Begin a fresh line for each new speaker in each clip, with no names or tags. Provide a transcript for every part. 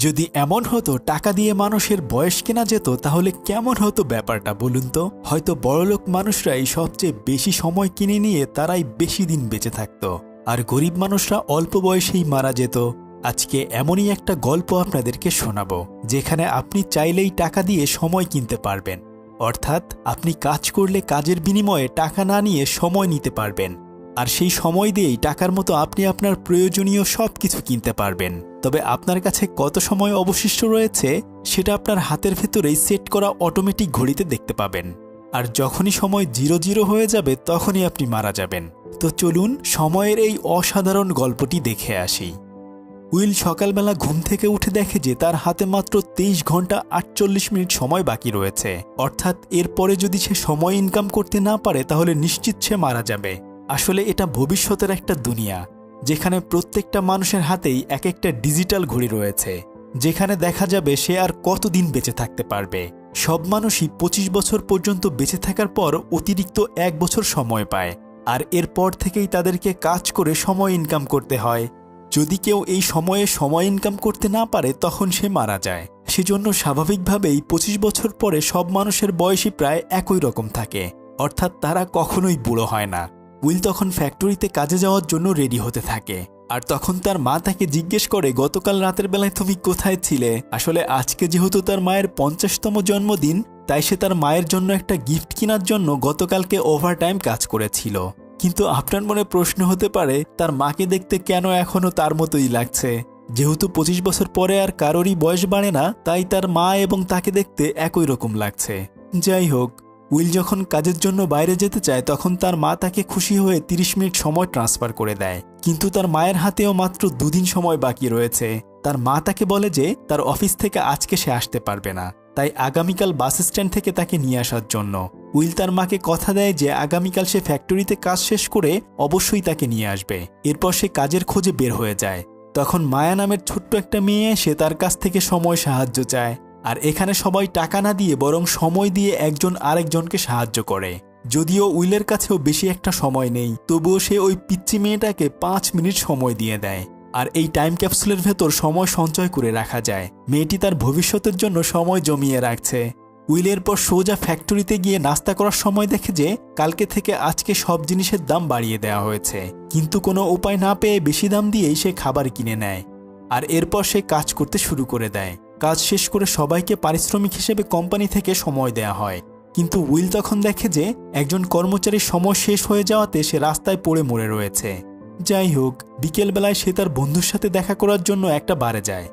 যদি এমন হতো, টাকা দিয়ে মানুষের বয়স কেনা যেত, তাহলে কেমন হতো ব্যাপারটা বলুন তো? হয়তো বড়লোক মানুষরাই সবচেয়ে বেশি সময় কিনে নিয়ে তারাই বেশি দিন বেঁচে থাকত। আর গরিব মানুষরা অল্প বয়সেই মারা যেত। আজকে এমনই একটা গল্প আপনাদেরকে শোনাবো, যেখানে আপনি চাইলেই টাকা দিয়ে সময় কিনতে পারবেন। অর্থাৎ, আপনি কাজ করলে কাজের বিনিময়ে টাকা না নিয়ে সময় নিতে পারবেন। আর সেই সময় দিয়েই টাকার মতো আপনি আপনার প্রয়োজনীয় সব কিছু কিনতে পারবেন। তবে আপনার কাছে কত সময় অবশিষ্ট রয়েছে, সেটা আপনার হাতের ভেতরেই সেট করা অটোমেটিক ঘড়িতে দেখতে পাবেন। আর যখনই সময় জিরো জিরো হয়ে যাবে, তখনই আপনি মারা যাবেন। তো চলুন সময়ের এই অসাধারণ গল্পটি দেখে আসি। উইল সকালবেলা ঘুম থেকে উঠে দেখে যে তার হাতে মাত্র তেইশ ঘণ্টা আটচল্লিশ মিনিট সময় বাকি রয়েছে। অর্থাৎ এরপরে যদি সে সময় ইনকাম করতে না পারে, তাহলে নিশ্চিত সে মারা যাবে। আসলে এটা ভবিষ্যতের একটা দুনিয়া, যেখানে প্রত্যেকটা মানুষের হাতেই এক একটা ডিজিটাল ঘড়ি রয়েছে, যেখানে দেখা যাবে সে আর কতদিন বেঁচে থাকতে পারবে। সব মানুষই ২৫ বছর পর্যন্ত বেঁচে থাকার পর অতিরিক্ত এক বছর সময় পায়, আর এরপর থেকেই তাদেরকে কাজ করে সময় ইনকাম করতে হয়। যদি কেউ এই সময়ে সময় ইনকাম করতে না পারে, তখন সে মারা যায়। সেজন্য স্বাভাবিকভাবেই ২৫ বছর পরে সব মানুষের বয়সই প্রায় একই রকম থাকে, অর্থাৎ তারা কখনোই বুড়ো হয় না। উইল তখন ফ্যাক্টরিতে কাজে যাওয়ার জন্য রেডি হতে থাকে। আর তখন তার মা তাকে জিজ্ঞেস করে, গতকাল রাতের বেলায় তুমি কোথায় ছিলে? আসলে আজকে যেহেতু তার মায়ের পঞ্চাশতম জন্মদিন, তাই সে তার মায়ের জন্য একটা গিফট কেনার জন্য গতকালকে ওভারটাইম কাজ করেছিল। কিন্তু আপনার মনে প্রশ্ন হতে পারে, তার মাকে দেখতে কেন এখনও তার মতোই লাগছে? যেহেতু পঁচিশ বছর পরে আর কারোরই বয়স বাড়ে না, তাই তার মা এবং তাকে দেখতে একই রকম লাগছে। যাই হোক উইল যখন কাজের জন্য বাইরে যেতে চায়, তখন তার মা তাকে খুশি হয়ে ৩০ মিনিট সময় ট্রান্সফার করে দেয়। কিন্তু তার মায়ের হাতেও মাত্র দুদিন সময় বাকি রয়েছে। তার মা তাকে বলে যে, তার অফিস থেকে আজকে সে আসতে পারবে না। তাই আগামীকাল বাস স্ট্যান্ড থেকে তাকে নিয়ে আসার জন্য। উইল তার মাকে কথা দেয় যে, আগামীকাল সে ফ্যাক্টরিতে কাজ শেষ করে অবশ্যই তাকে নিয়ে আসবে। এরপর সে কাজের খোঁজে বের হয়ে যায়। তখন মায়া নামের ছোট্ট একটা মেয়ে এসে তার কাছ থেকে সময় সাহায্য চায়। আর এখানে সবাই টাকা না দিয়ে বরং সময় দিয়ে একজন আরেকজনকে সাহায্য করে। যদিও উইলের কাছেও বেশি একটা সময় নেই, তবুও সে ওই পিচ্চি মেয়েটাকে পাঁচ মিনিট সময় দিয়ে দেয়। আর এই টাইম ক্যাপসুলের ভেতর সময় সঞ্চয় করে রাখা যায়। মেয়েটি তার ভবিষ্যতের জন্য সময় জমিয়ে রাখছে। উইলের পর সোজা ফ্যাক্টরিতে গিয়ে নাস্তা করার সময় দেখে যে, কালকে থেকে আজকে সব জিনিসের দাম বাড়িয়ে দেওয়া হয়েছে। কিন্তু কোনো উপায় না পেয়ে বেশি দাম দিয়েই সে খাবার কিনে নেয়। আর এরপর সে কাজ করতে শুরু করে দেয়। কাজ শেষ করে সবাইকে পারিশ্রমিক হিসেবে কোম্পানি থেকে সময় দেয়া হয়। কিন্তু উইল তখন দেখে যে একজন কর্মচারীর সময় শেষ হয়ে যাওয়াতে সে রাস্তায় পড়ে মরে রয়েছে। যাই হোক, বিকেলবেলায় সে তার বন্ধুর সাথে দেখা করার জন্য একটা বারে যায়।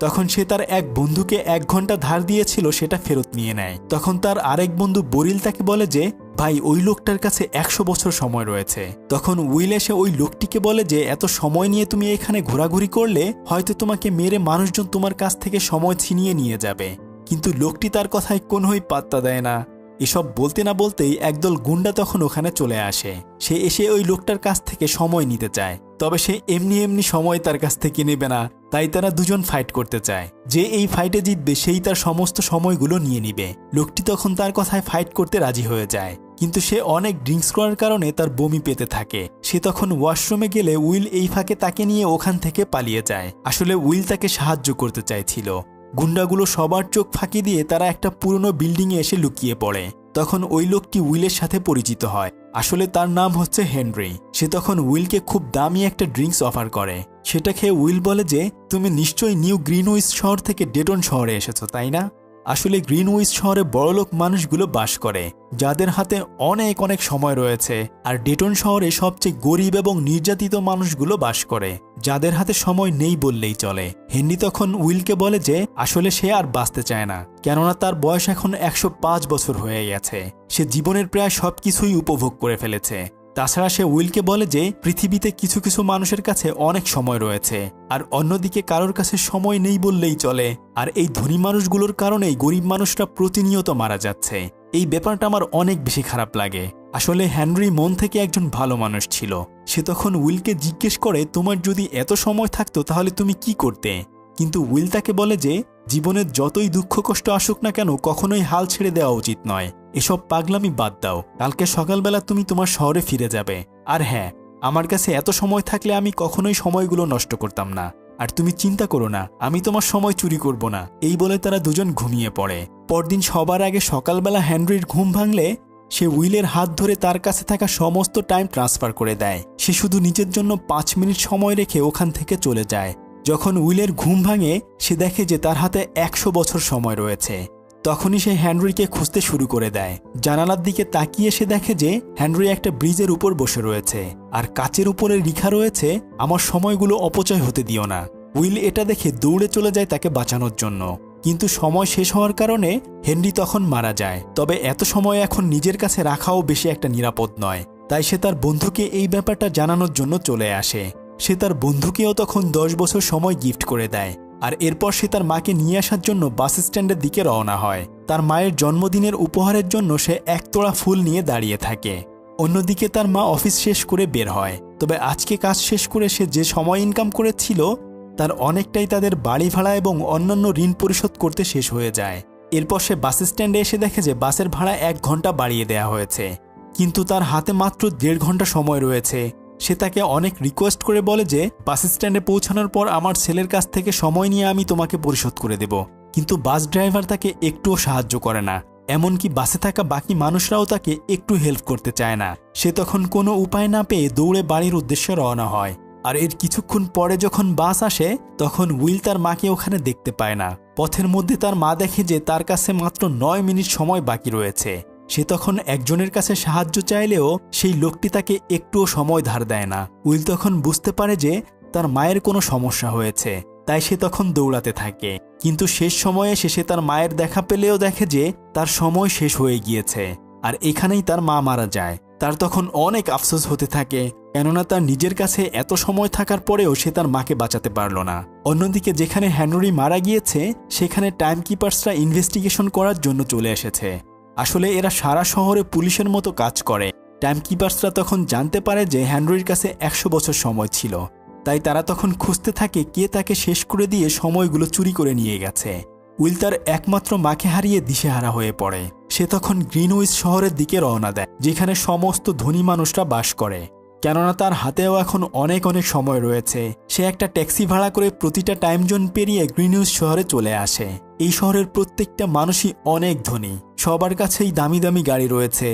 তখন সে তার এক বন্ধুকে এক ঘণ্টা ধার দিয়েছিল সেটা ফেরত নিয়ে নেয়। তখন তার আরেক বন্ধু বরিল তাকে বলে যে, ভাই, ওই লোকটার কাছে একশো বছর সময় রয়েছে। তখন উইল এসে ওই লোকটিকে বলে যে, এত সময় নিয়ে তুমি এখানে ঘোরাঘুরি করলে, হয়তো তোমাকে মেরে মানুষজন তোমার কাছ থেকে সময় ছিনিয়ে নিয়ে যাবে। কিন্তু লোকটি তার কথায় কোনোই পাত্তা দেয় না। এসব বলতে না বলতেই একদল গুন্ডা তখন ওখানে চলে আসে। সে এসে ওই লোকটার কাছ থেকে সময় নিতে চায়। তবে সে এমনি এমনি সময় তার কাছ থেকে নেবে না, তাই তারা দুজন ফাইট করতে চায়। যে এই ফাইটে জিতবে, সেই তার সমস্ত সময়গুলো নিয়ে নিবে। লোকটি তখন তার কথায় ফাইট করতে রাজি হয়ে যায়। কিন্তু সে অনেক ড্রিঙ্কস করার কারণে তার বমি পেতে থাকে। সে তখন ওয়াশরুমে গেলে উইল এই ফাঁকে তাকে নিয়ে ওখান থেকে পালিয়ে যায়। আসলে উইল তাকে সাহায্য করতে চাইছিল। গুন্ডাগুলো সবার চোখ ফাঁকি দিয়ে তারা একটা পুরনো বিল্ডিংয়ে এসে লুকিয়ে পড়ে। তখন ওই লোকটি উইলের সাথে পরিচিত হয়। আসলে তার নাম হচ্ছে হেনরি। সে তখন উইলকে খুব দামি একটা ড্রিঙ্কস অফার করে। সেটা খেয়ে উইল বলে যে, তুমি নিশ্চয়ই নিউ গ্রিনউইস শহর থেকে ডেটন শহরে এসেছ, তাই না? আসলে গ্রিনউইস শহরে বড়লোক মানুষগুলো বাস করে, যাদের হাতে অনেক অনেক সময় রয়েছে, আর ডেটন শহরে সবচেয়ে গরিব এবং নির্যাতিত মানুষগুলো বাস করে, যাদের হাতে সময় নেই বললেই চলে। হেনরি তখন উইলকে বলে যে, আসলে সে আর বাঁচতে চায় না, কেননা তার বয়স এখন একশো পাঁচ বছর হয়ে গেছে। সে জীবনের প্রায় সবকিছুই উপভোগ করে ফেলেছে। তাছাড়া সে উইলকে বলে যে, পৃথিবীতে কিছু কিছু মানুষের কাছে অনেক সময় রয়েছে, আর অন্যদিকে কারোর কাছে সময় নেই বললেই চলে, আর এই ধনী মানুষগুলোর কারণেই গরিব মানুষরা প্রতিনিয়ত মারা যাচ্ছে। এই ব্যাপারটা আমার অনেক বেশি খারাপ লাগে। আসলে হ্যানরি মন থেকে একজন ভালো মানুষ ছিল। সে তখন উইলকে জিজ্ঞেস করে, তোমার যদি এত সময় থাকতো, তাহলে তুমি কি করতে? কিন্তু উইল তাকে বলে যে, জীবনের যতই দুঃখ কষ্ট আসুক না কেন, কখনোই হাল ছেড়ে দেওয়া উচিত নয়। এসব পাগলামি বাদ দাও। কালকে সকালবেলা তুমি তোমার শহরে ফিরে যাবে। আর হ্যাঁ আমার কাছে এত সময় থাকলে আমি কখনোই সময়গুলো নষ্ট করতাম না। আর তুমি চিন্তা করো না, আমি তোমার সময় চুরি করব না। এই বলে তারা দুজন ঘুমিয়ে পড়ে। পরদিন সবার আগে সকালবেলা হেনরির ঘুম ভাঙলে, সে উইলের হাত ধরে তার কাছে থাকা সমস্ত টাইম ট্রান্সফার করে দেয়। সে শুধু নিজের জন্য পাঁচ মিনিট সময় রেখে ওখান থেকে চলে যায়। যখন উইলের ঘুম ভাঙে, সে দেখে যে তার হাতে একশো বছর সময় রয়েছে। তখনই সে হ্যানরিকে খুঁজতে শুরু করে দেয়। জানালার দিকে তাকিয়ে সে দেখে যে হ্যানরি একটা ব্রিজের উপর বসে রয়েছে। আর কাচের উপরে লেখা রয়েছে, আমার সময়গুলো অপচয় হতে দিও না। উইল এটা দেখে দৌড়ে চলে যায় তাকে বাঁচানোর জন্য। কিন্তু সময় শেষ হওয়ার কারণে হেনরি তখন মারা যায়। তবে এত সময় এখন নিজের কাছে রাখাও বেশি একটা নিরাপদ নয়। তাই সে তার বন্ধুকে এই ব্যাপারটা জানানোর জন্য চলে আসে। সে তার বন্ধুকেও তখন দশ বছর সময় গিফট করে দেয়। আর এরপর সে তার মাকে নিয়ে আসার জন্য বাস স্ট্যান্ডের দিকে রওনা হয়। তার মায়ের জন্মদিনের উপহারের জন্য সে একতোড়া ফুল নিয়ে দাঁড়িয়ে থাকে। অন্যদিকে তার মা অফিস শেষ করে বের হয়। তবে আজকে কাজ শেষ করে সে যে সময় ইনকাম করেছিল, তার অনেকটাই তাদের বাড়ি ভাড়া এবং অন্যান্য ঋণ পরিশোধ করতে শেষ হয়ে যায়। এরপর সে বাস স্ট্যান্ডে এসে দেখে যে বাসের ভাড়া এক ঘণ্টা বাড়িয়ে দেওয়া হয়েছে। কিন্তু তার হাতে মাত্র দেড় ঘণ্টা সময় রয়েছে। সে তাকে অনেক রিকোয়েস্ট করে বলে যে, বাস স্ট্যান্ডে পৌঁছানোর পর আমার ছেলের কাছ থেকে সময় নিয়ে আমি তোমাকে পরিশোধ করে দেব। কিন্তু বাস ড্রাইভার তাকে একটুও সাহায্য করে না। এমনকি বাসে থাকা বাকি মানুষরাও তাকে একটু হেল্প করতে চায় না। সে তখন কোনো উপায় না পেয়ে দৌড়ে বাড়ির উদ্দেশ্যে রওনা হয়। আর এর কিছুক্ষণ পরে যখন বাস আসে, তখন উইল তার মাকে ওখানে দেখতে পায় না। পথের মধ্যে তার মা দেখে যে তার কাছে মাত্র নয় মিনিট সময় বাকি রয়েছে। সে তখন একজনের কাছে সাহায্য চাইলেও সেই লোকটি তাকে একটুও সময় ধার দেয় না। উইল তখন বুঝতে পারে যে তার মায়ের কোনো সমস্যা হয়েছে, তাই সে তখন দৌড়াতে থাকে। কিন্তু শেষ সময়ে শেষে তার মায়ের দেখা পেলেও দেখে যে তার সময় শেষ হয়ে গিয়েছে আর এখানেই তার মা মারা যায়। তার তখন অনেক আফসোস হতে থাকে, কেননা তার নিজের কাছে এত সময় থাকার পরেও সে তার মাকে বাঁচাতে পারল না। অন্যদিকে যেখানে হ্যানরি মারা গিয়েছে, সেখানে টাইম কিপার্সরা ইনভেস্টিগেশন করার জন্য চলে এসেছে। আসলে এরা সারা শহরে পুলিশের মতো কাজ করে। টাইম কিপার্সরা তখন জানতে পারে যে হ্যানরির কাছে একশো বছর সময় ছিল। তাই তারা তখন খুঁজতে থাকে কে তাকে শেষ করে দিয়ে সময়গুলো চুরি করে নিয়ে গেছে। উইল তার একমাত্র মাকে হারিয়ে দিশেহারা হয়ে পড়ে। সে তখন গ্রিনউইচ শহরের দিকে রওনা দেয়, যেখানে সমস্ত ধনী মানুষরা বাস করে। কেননা তার হাতেও এখন অনেক অনেক সময় রয়েছে। সে একটা ট্যাক্সি ভাড়া করে প্রতিটা টাইম জোন পেরিয়ে গ্রিনউইচ শহরে চলে আসে। এই শহরের প্রত্যেকটা মানুষই অনেক ধনী। সবার কাছেই দামি দামি গাড়ি রয়েছে।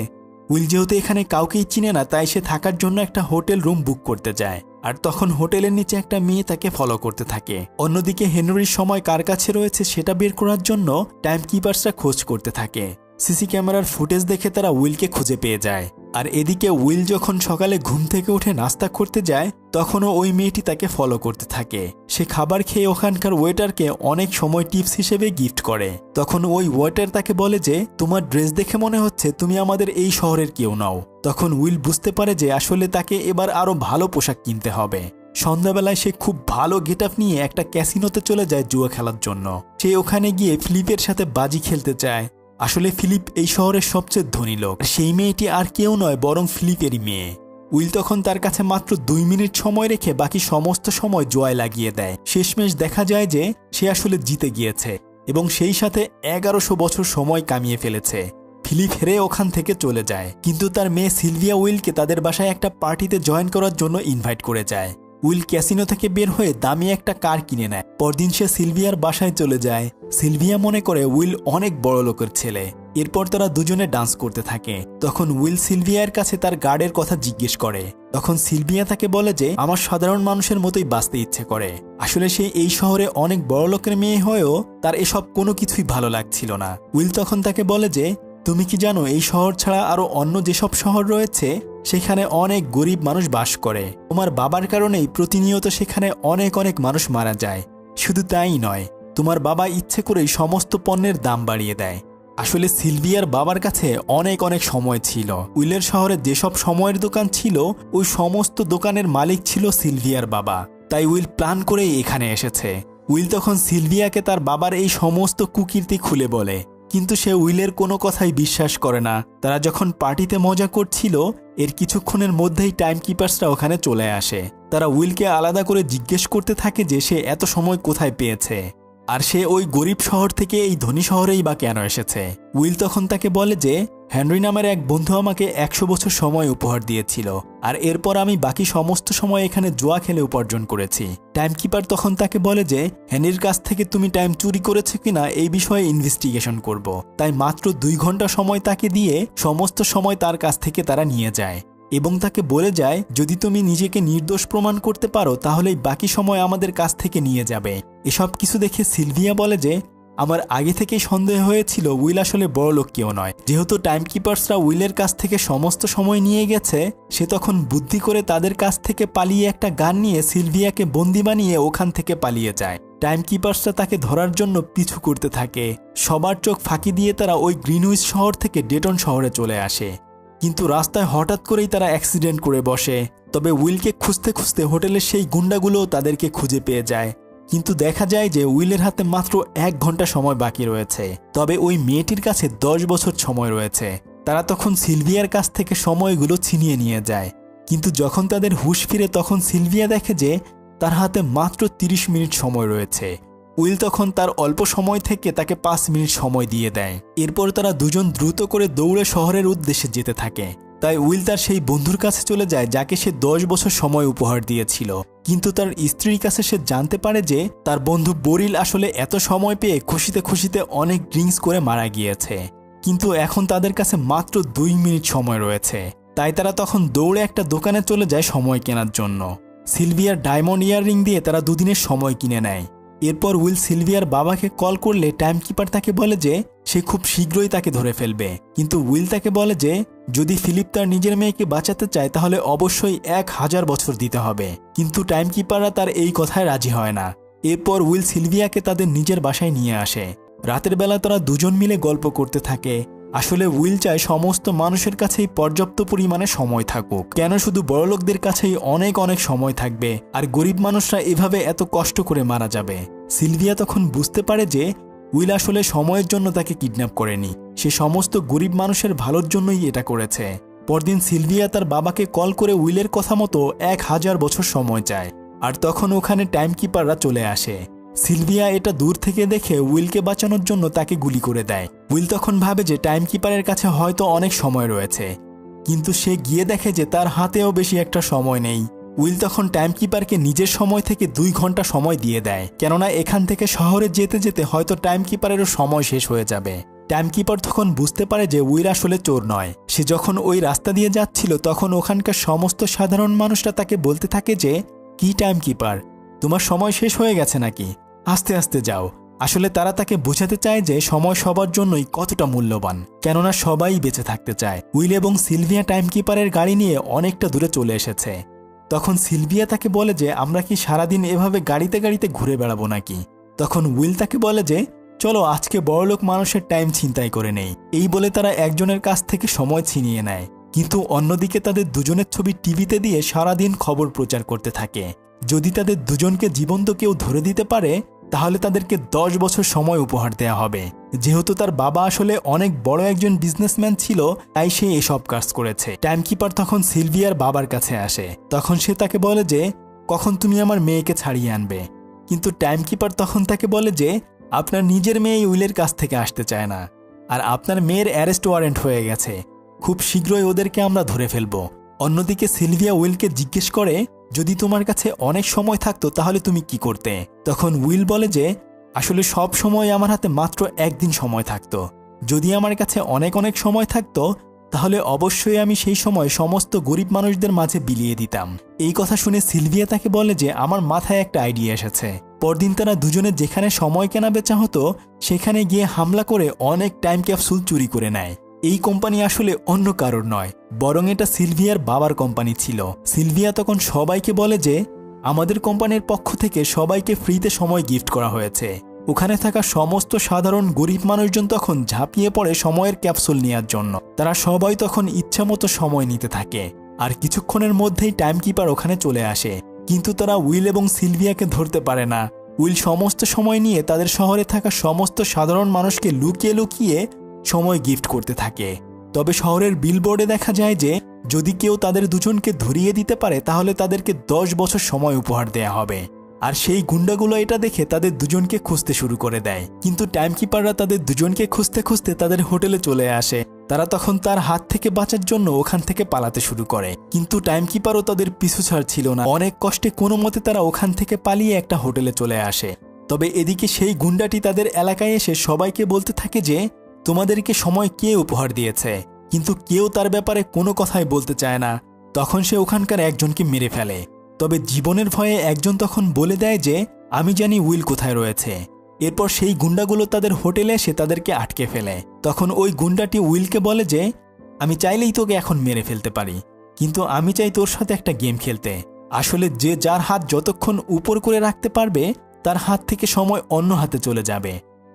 উইল যেহেতু এখানে কাউকেই চিনে না, তাই সে থাকার জন্য একটা হোটেল রুম বুক করতে যায়। আর তখন হোটেলের নিচে একটা মেয়ে তাকে ফলো করতে থাকে। অন্যদিকে হেনরির সময় কার কাছে রয়েছে সেটা বের করার জন্য টাইম কিপার্সরা খোঁজ করতে থাকে। সিসি ক্যামেরার ফুটেজ দেখে তারা উইলকে খুঁজে পেয়ে যায়। আর এদিকে উইল যখন সকালে ঘুম থেকে উঠে নাস্তা করতে যায়, তখনও ওই মেয়েটি তাকে ফলো করতে থাকে। সে খাবার খেয়ে ওখানকার ওয়েটারকে অনেক সময় টিপস হিসেবে গিফট করে। তখন ওই ওয়েটার তাকে বলে যে, তোমার ড্রেস দেখে মনে হচ্ছে তুমি আমাদের এই শহরের কেউ নাও। তখন উইল বুঝতে পারে যে আসলে তাকে এবার আরও ভালো পোশাক কিনতে হবে। সন্ধ্যাবেলায় সে খুব ভালো গেট নিয়ে একটা ক্যাসিনোতে চলে যায় জুয়া খেলার জন্য। সে ওখানে গিয়ে ফ্লিপের সাথে বাজি খেলতে চায়। আসলে ফিলিপ এই শহরের সবচেয়ে ধনী লোক। সেই মেয়েটি আর কেউ নয়, বরং ফিলিপেরই মেয়ে। উইল তখন তার কাছে মাত্র দুই মিনিট সময় রেখে বাকি সমস্ত সময় জয় লাগিয়ে দেয়। শেষমেশ দেখা যায় যে সে আসলে জিতে গিয়েছে এবং সেই সাথে এগারোশো বছর সময় কামিয়ে ফেলেছে। ফিলিপ হেরে ওখান থেকে চলে যায়, কিন্তু তার মেয়ে সিলভিয়া উইলকে তাদের বাসায় একটা পার্টিতে জয়েন করার জন্য ইনভাইট করে যায়। উইল ক্যাসিনো থেকে বের হয়ে দামি একটা কার কিনে নেয়। পরদিন সে সিলভিয়ার বাসায় চলে যায়। সিলভিয়া মনে করে উইল অনেক বড় লোকের ছেলে। এরপর তারা দুজনে ডান্স করতে থাকে। তখন উইল সিলভিয়ার কাছে তার গার্ডের কথা জিজ্ঞেস করে। তখন সিলভিয়া তাকে বলে যে, আমার সাধারণ মানুষের মতোই বাঁচতে ইচ্ছে করে। আসলে সে এই শহরে অনেক বড় লোকের মেয়ে হয়েও তার এসব কোনো কিছুই ভালো লাগছিল না। উইল তখন তাকে বলে যে, তুমি কি জানো এই শহর ছাড়া আরও অন্য যেসব শহর রয়েছে সেখানে অনেক গরিব মানুষ বাস করে। তোমার বাবার কারণেই প্রতিনিয়ত সেখানে অনেক অনেক মানুষ মারা যায়। শুধু তাই নয়, তোমার বাবা ইচ্ছে করেই সমস্ত পণ্যের দাম বাড়িয়ে দেয়। আসলে সিলভিয়ার বাবার কাছে অনেক অনেক সময় ছিল। উইলের শহরে যেসব সময়ের দোকান ছিল, ওই সমস্ত দোকানের মালিক ছিল সিলভিয়ার বাবা। তাই উইল প্ল্যান করেই এখানে এসেছে। উইল তখন সিলভিয়াকে তার বাবার এই সমস্ত কুকীর্তি খুলে বলে। কিন্তু সে উইলের কোনো কথাই বিশ্বাস করে না। তারা যখন পার্টিতে মজা করছিল এর কিছুক্ষণের মধ্যেই টাইম কিপার্সরা ওখানে চলে আসে। তারা উইলকে আলাদা করে জিজ্ঞেস করতে থাকে যে সে এত সময় কোথায় পেয়েছে। আর সে ওই গরিব শহর থেকে এই ধনী শহরেই বা কেন এসেছে? উইল তখন তাকে বলে যে হেনরি নামের এক বন্ধু আমাকে একশো বছর সময় উপহার দিয়েছিল, আর এরপর আমি বাকি সমস্ত সময় এখানে জোয়া খেলে উপার্জন করেছি। টাইম কিপার তখন তাকে বলে যে হেনরির কাছ থেকে তুমি টাইম চুরি করেছে কিনা এই বিষয়ে ইনভেস্টিগেশন করব। তাই মাত্র দুই ঘণ্টা সময় তাকে দিয়ে সমস্ত সময় তার কাছ থেকে তারা নিয়ে যায়। এবং তাকে বলে যায়, যদি তুমি নিজেকে নির্দোষ প্রমাণ করতে পারো, তাহলেই বাকি সময় আমাদের কাছ থেকে নিয়ে যাবে। এসব কিছু দেখে সিলভিয়া বলে যে, আমার আগে থেকেই সন্দেহ হয়েছিল, উইল আসলে বড় লোক কেউ নয়। যেহেতু টাইম কিপার্সরা উইলের কাছ থেকে সমস্ত সময় নিয়ে গেছে, সে তখন বুদ্ধি করে তাদের কাছ থেকে পালিয়ে একটা গান নিয়ে সিলভিয়াকে বন্দি বানিয়ে ওখান থেকে পালিয়ে যায়। টাইম কিপার্সরা তাকে ধরার জন্য পিছু করতে থাকে। সবার চোখ ফাঁকি দিয়ে তারা ওই গ্রিনউইচ শহর থেকে ডেটন শহরে চলে আসে। কিন্তু রাস্তায় হঠাৎ করেই তারা অ্যাক্সিডেন্ট করে বসে। তবে উইলকে খুঁজতে খুঁজতে হোটেলের সেই গুন্ডাগুলোও তাদেরকে খুঁজে পেয়ে যায়। কিন্তু দেখা যায় যে উইলের হাতে মাত্র এক ঘণ্টা সময় বাকি রয়েছে। তবে ওই মেয়েটির কাছে দশ বছর সময় রয়েছে। তারা তখন সিলভিয়ার কাছ থেকে সময়গুলো ছিনিয়ে নিয়ে যায়। কিন্তু যখন তাদের হুশ ফিরে তখন সিলভিয়া দেখে যে তার হাতে মাত্র ৩০ মিনিট সময় রয়েছে। উইল তখন তার অল্প সময় থেকে তাকে পাঁচ মিনিট সময় দিয়ে দেয়। এরপর তারা দুজন দ্রুত করে দৌড়ে শহরের উদ্দেশ্যে যেতে থাকে। তাই উইল তার সেই বন্ধুর কাছে চলে যায় যাকে সে দশ বছর সময় উপহার দিয়েছিল। কিন্তু তার স্ত্রীর কাছে সে জানতে পারে যে তার বন্ধু বরিল আসলে এত সময় পেয়ে খুশিতে খুশিতে অনেক ড্রিঙ্কস করে মারা গিয়েছে। কিন্তু এখন তাদের কাছে মাত্র দুই মিনিট সময় রয়েছে। তাই তারা তখন দৌড়ে একটা দোকানে চলে যায় সময় কেনার জন্য। সিলভিয়ার ডায়মন্ড ইয়াররিং দিয়ে তারা দুদিনের সময় কিনে নেয়। এরপর উইল সিলভিয়ার বাবাকে কল করলে টাইম কিপার তাকে বলে যে সে খুব শীঘ্রই তাকে ধরে ফেলবে। কিন্তু উইল তাকে বলে যে, যদি ফিলিপ তার নিজের মেয়েকে বাঁচাতে চায়, তাহলে অবশ্যই এক হাজার বছর দিতে হবে। কিন্তু টাইম কিপাররা তার এই কথায় রাজি হয় না। এরপর উইল সিলভিয়াকে তাদের নিজের বাসায় নিয়ে আসে। রাতের বেলা তারা দুজন মিলে গল্প করতে থাকে। আসলে উইল চায় সমস্ত মানুষের কাছেই পর্যাপ্ত পরিমাণে সময় থাকুক। কেন শুধু বড়লোকদের কাছেই অনেক অনেক সময় থাকবে, আর গরিব মানুষরা এভাবে এত কষ্ট করে মারা যাবে? সিলভিয়া তখন বুঝতে পারে যে উইল আসলে সময়ের জন্য তাকে কিডন্যাপ করেনি। সে সমস্ত গরিব মানুষের ভালোর জন্যই এটা করেছে। পরদিন সিলভিয়া তার বাবাকে কল করে উইলের কথা মতো এক হাজার বছর সময় চায়, আর তখন ওখানে টাইম কিপাররা চলে আসে। সিলভিয়া এটা দূর থেকে দেখে উইলকে বাঁচানোর জন্য তাকে গুলি করে দেয়। উইল তখন ভাবে যে টাইম কিপারের কাছে হয়তো অনেক সময় রয়েছে। কিন্তু সে গিয়ে দেখে যে তার হাতেও বেশি একটা সময় নেই। উইল তখন টাইম কিপারকে নিজের সময় থেকে দুই ঘণ্টা সময় দিয়ে দেয়। কেননা এখান থেকে শহরে যেতে যেতে হয়তো টাইম কিপারেরও সময় শেষ হয়ে যাবে। টাইম কিপার তখন বুঝতে পারে যে উইল আসলে চোর নয়। সে যখন ওই রাস্তা দিয়ে যাচ্ছিল, তখন ওখানকার সমস্ত সাধারণ মানুষরা তাকে বলতে থাকে যে, কি টাইম কিপার তোমার সময় শেষ হয়ে গেছে নাকি? আস্তে আস্তে যাও। আসলে তারা তাকে বোঝাতে চায় যে সময় সবার জন্যই কতটা মূল্যবান। কেননা সবাই বেঁচে থাকতে চায়। উইল এবং সিলভিয়া টাইম কিপারের গাড়ি নিয়ে অনেকটা দূরে চলে এসেছে। তখন সিলভিয়া তাকে বলে যে, আমরা কি সারাদিন এভাবে গাড়িতে গাড়িতে ঘুরে বেড়াবো নাকি? তখন উইল তাকে বলে যে, চলো আজকে বড়লোক মানুষের টাইম ছিনতাই করে নেই। এই বলে তারা একজনের কাছ থেকে সময় ছিনিয়ে নেয়। কিন্তু অন্যদিকে তাদের দুজনের ছবি টিভিতে দিয়ে সারাদিন খবর প্রচার করতে থাকে। যদি তাদের দুজনকে জীবন্ত কেউ ধরে দিতে পারে তাহলে তাদেরকে দশ বছর সময় উপহার দেয়া হবে। যেহেতু তার বাবা আসলে অনেক বড় একজন বিজনেসম্যান ছিল, তাই সে এসব কাজ করেছে। টাইমকিপার তখন সিলভিয়ার বাবার কাছে আসে। তখন সে তাকে বলে যে, কখন তুমি আমার মেয়েকে ছাড়িয়ে আনবে? কিন্তু টাইমকিপার তখন তাকে বলে যে, আপনার নিজের মেয়ে উইলের কাছ থেকে আসতে চায় না। আর আপনার মেয়ের অ্যারেস্ট ওয়ারেন্ট হয়ে গেছে। খুব শীঘ্রই ওদেরকে আমরা ধরে ফেলব। অন্যদিকে সিলভিয়া উইলকে জিজ্ঞেস করে যদি তোমার কাছে অনেক সময় থাকতো, তাহলে তুমি কি করতে? তখন উইল বলে যে, আসলে সব সময় আমার হাতে মাত্র একদিন সময় থাকতো। যদি আমার কাছে অনেক অনেক সময় থাকতো, তাহলে অবশ্যই আমি সেই সময় সমস্ত গরিব মানুষদের মাঝে বিলিয়ে দিতাম। এই কথা শুনে সিলভিয়া তাকে বলে যে, আমার মাথায় একটা আইডিয়া এসেছে। পরদিন তারা দুজনে যেখানে সময় কেনা বেচা হতো, সেখানে গিয়ে হামলা করে অনেক টাইম ক্যাপসুল চুরি করে নেয়। এই কোম্পানি আসলে অন্য কারোর নয়, বরং এটা সিলভিয়ার বাবার কোম্পানি ছিল। সিলভিয়া তখন সবাইকে বলে যে, আমাদের কোম্পানির পক্ষ থেকে সবাইকে ফ্রিতে সময় গিফট করা হয়েছে। ওখানে থাকা সমস্ত সাধারণ গরিব মানুষজন তখন ঝাঁপিয়ে পড়ে সময়ের ক্যাপসুল নেওয়ার জন্য। তারা সবাই তখন ইচ্ছামতো সময় নিতে থাকে আর কিছুক্ষণের মধ্যেই টাইম কিপার ওখানে চলে আসে। কিন্তু তারা উইল এবং সিলভিয়াকে ধরতে পারে না। উইল সমস্ত সময় নিয়ে তাদের শহরে থাকা সমস্ত সাধারণ মানুষকে লুকিয়ে লুকিয়ে সময় গিফট করতে থাকে। তবে শহরের বিলবোর্ডে দেখা যায় যে, যদি কেউ তাদের দুজনকে ধরিয়ে দিতে পারে, তাহলে তাদেরকে দশ বছর সময় উপহার দেয়া হবে। আর সেই গুন্ডাগুলো এটা দেখে তাদের দুজনকে খুঁজতে শুরু করে দেয়। কিন্তু টাইমকিপাররা তাদের দুজনকে খুঁজতে খুঁজতে তাদের হোটেলে চলে আসে। তারা তখন তার হাত থেকে বাঁচার জন্য ওখান থেকে পালাতে শুরু করে। কিন্তু টাইমকিপারও তাদের পিছু ছাড় ছিল না। অনেক কষ্টে কোনো মতে তারা ওখান থেকে পালিয়ে একটা হোটেলে চলে আসে। তবে এদিকে সেই গুন্ডাটি তাদের এলাকায় এসে সবাইকে বলতে থাকে যে তোমাদেরকে সময় কে উপহার দিয়েছে? কিন্তু কেউ তার ব্যাপারে কোনো কথাই বলতে চায় না। তখন সে ওখানকার একজনকে মেরে ফেলে। তবে জীবনের ভয়ে একজন তখন বলে দেয় যে, আমি জানি উইল কোথায় রয়েছে। এরপর সেই গুন্ডাগুলো তাদের হোটেলে এসে তাদেরকে আটকে ফেলে। তখন ওই গুন্ডাটি উইলকে বলে যে, আমি চাইলেই তোকে এখন মেরে ফেলতে পারি, কিন্তু আমি চাই তোর সাথে একটা গেম খেলতে। আসলে যে যার হাত যতক্ষণ উপর করে রাখতে পারবে, তার হাত থেকে সময় অন্য হাতে চলে যাবে।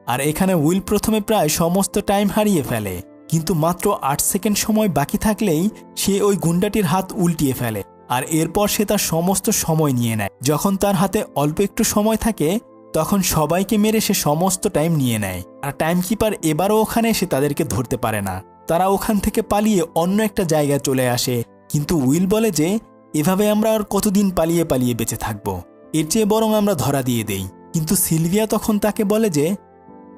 আর এখানে উইল প্রথমে প্রায় সমস্ত টাইম হারিয়ে ফেলে, কিন্তু মাত্র আট সেকেন্ড সময় বাকি থাকলেই সে ওই গুন্ডাটির হাত উল্টিয়ে ফেলে আর এরপর সে তার সমস্ত সময় নিয়ে নেয়। যখন তার হাতে অল্প একটু সময় থাকে, তখন সবাইকে মেরে সে সমস্ত টাইম নিয়ে নেয় আর টাইম কিপার এবারও ওখানে এসে তাদেরকে ধরতে পারে না। তারা ওখান থেকে পালিয়ে অন্য একটা জায়গায় চলে আসে, কিন্তু উইল বলে যে, এভাবে আমরা আর কতদিন পালিয়ে পালিয়ে বেঁচে থাকব? এর চেয়ে বরং আমরা ধরা দিয়ে দেই। কিন্তু সিলভিয়া তখন তাকে বলে যে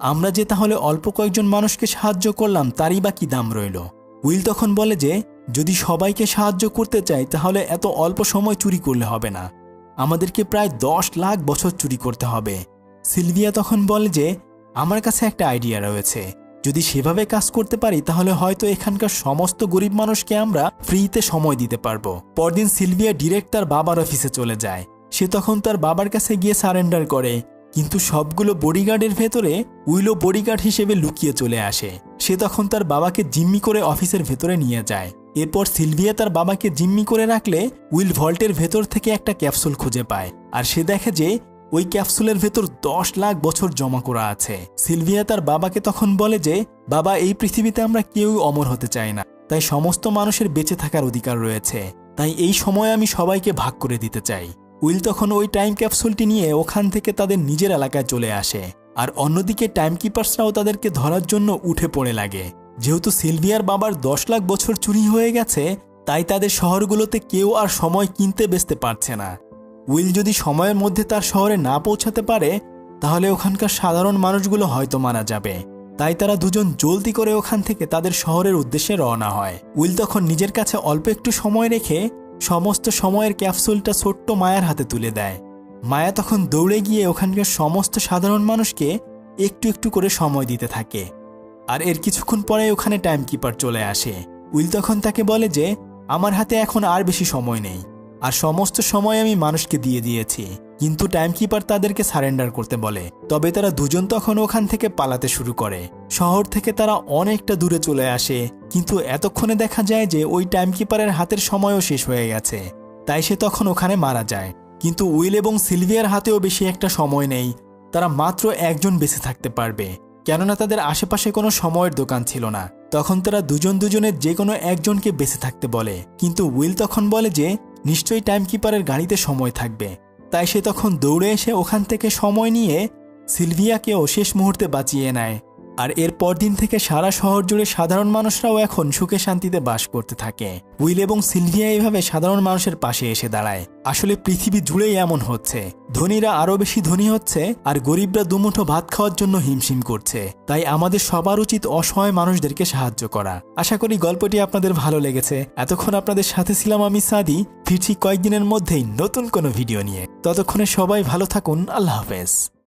আমরা যে তাহলে অল্প কয়েকজন মানুষকে সাহায্য করলাম, তারই বা কি দাম রইল? উইল তখন বলে যে, যদি সবাইকে সাহায্য করতে চাই, তাহলে এত অল্প সময় চুরি করলে হবে না। আমাদেরকে প্রায় দশ লাখ বছর চুরি করতে হবে। সিলভিয়া তখন বলে যে, আমার কাছে একটা আইডিয়া রয়েছে। যদি সেভাবে কাজ করতে পারি, তাহলে হয়তো এখানকার সমস্ত গরিব মানুষকে আমরা ফ্রিতে সময় দিতে পারব। পরদিন সিলভিয়া ডিরেক্ট তার বাবার অফিসে চলে যায়। সে তখন তার বাবার কাছে গিয়ে সারেন্ডার করে। কিন্তু সবগুলো বডিগার্ডের ভেতরে উইলো বডিগার্ড হিসেবে লুকিয়ে চলে আসে। সে তখন তার বাবাকে জিম্মি করে অফিসের ভেতরে নিয়ে যায়। এরপর সিলভিয়া তার বাবাকে জিম্মি করে রাখলে উইল ভল্টের ভেতর থেকে একটা ক্যাপসুল খুঁজে পায়। আর সে দেখে যে ওই ক্যাপসুলের ভেতর দশ লাখ বছর জমা করা আছে। সিলভিয়া তার বাবাকে তখন বলে যে, বাবা, এই পৃথিবীতে আমরা কেউ অমর হতে চাই না। তাই সমস্ত মানুষের বেঁচে থাকার অধিকার রয়েছে। তাই এই সময় আমি সবাইকে ভাগ করে দিতে চাই। উইল তখন ওই টাইম ক্যাপসুলটি নিয়ে ওখান থেকে তাদের নিজের এলাকায় চলে আসে। আর অন্যদিকে টাইম কিপার্সরাও তাদেরকে ধরার জন্য উঠে পড়ে লাগে। যেহেতু সিলভিয়ার বাবার দশ লাখ বছর চুরি হয়ে গেছে, তাই তাদের শহরগুলোতে কেউ আর সময় কিনতে বেচতে পারছে না। উইল যদি সময়ের মধ্যে তার শহরে না পৌঁছাতে পারে, তাহলে ওখানকার সাধারণ মানুষগুলো হয়তো মারা যাবে। তাই তারা দুজন জলদি করে ওখান থেকে তাদের শহরের উদ্দেশ্যে রওনা হয়। উইল তখন নিজের কাছে অল্প একটু সময় রেখে সমস্ত সময়ের ক্যাপসুলটা ছোট্ট মায়ার হাতে তুলে দেয়। মায়া তখন দৌড়ে গিয়ে ওখানকার সমস্ত সাধারণ মানুষকে একটু একটু করে সময় দিতে থাকে। আর এর কিছুক্ষণ পরে ওখানে টাইম কিপার চলে আসে। উইল তখন তাকে বলে যে, আমার হাতে এখন আর বেশি সময় নেই। আর সমস্ত সময় আমি মানুষকে দিয়ে দিয়েছি। কিন্তু টাইম কিপার তাদেরকে সারেন্ডার করতে বলে। তবে তারা দুজন তখন ওখান থেকে পালাতে শুরু করে। শহর থেকে তারা অনেকটা দূরে চলে আসে, কিন্তু এতক্ষণে দেখা যায় যে ওই টাইম কিপারের হাতের সময়ও শেষ হয়ে গেছে। তাই সে তখন ওখানে মারা যায়। কিন্তু উইল এবং সিলভিয়ার হাতেও বেশি একটা সময় নেই। তারা মাত্র একজন বেঁচে থাকতে পারবে। কেননা তাদের আশেপাশে কোনো সময়ের দোকান ছিল না। তখন তারা দুজন দুজনের যে কোনো একজনকে বেঁচে থাকতে বলে। কিন্তু উইল তখন বলে যে, নিশ্চয়ই টাইম কিপারের গাড়িতে সময় থাকবে। তাই সে তখন দৌড়ে এসে ওখান থেকে সময় নিয়ে সিলভিয়াকেও শেষ মুহূর্তে বাঁচিয়ে নেয়। আর এর পরদিন থেকে সারা শহর জুড়ে সাধারণ মানুষরাও এখন সুখে শান্তিতে বাস করতে থাকে। উইল এবং সিলভিয়া এইভাবে সাধারণ মানুষের পাশে এসে দাঁড়ায়। আসলে পৃথিবী জুড়েই এমন হচ্ছে। ধনীরা আরও বেশি ধনী হচ্ছে আর গরিবরা দুমুঠো ভাত খাওয়ার জন্য হিমশিম করছে। তাই আমাদের সবার উচিত অসহায় মানুষদেরকে সাহায্য করা। আশা করি গল্পটি আপনাদের ভালো লেগেছে। এতক্ষণ আপনাদের সাথে ছিলাম আমি সাদি। ফিরছি কয়েকদিনের মধ্যেই নতুন কোনো ভিডিও নিয়ে। ততক্ষণে সবাই ভালো থাকুন। আল্লাহ হাফেজ।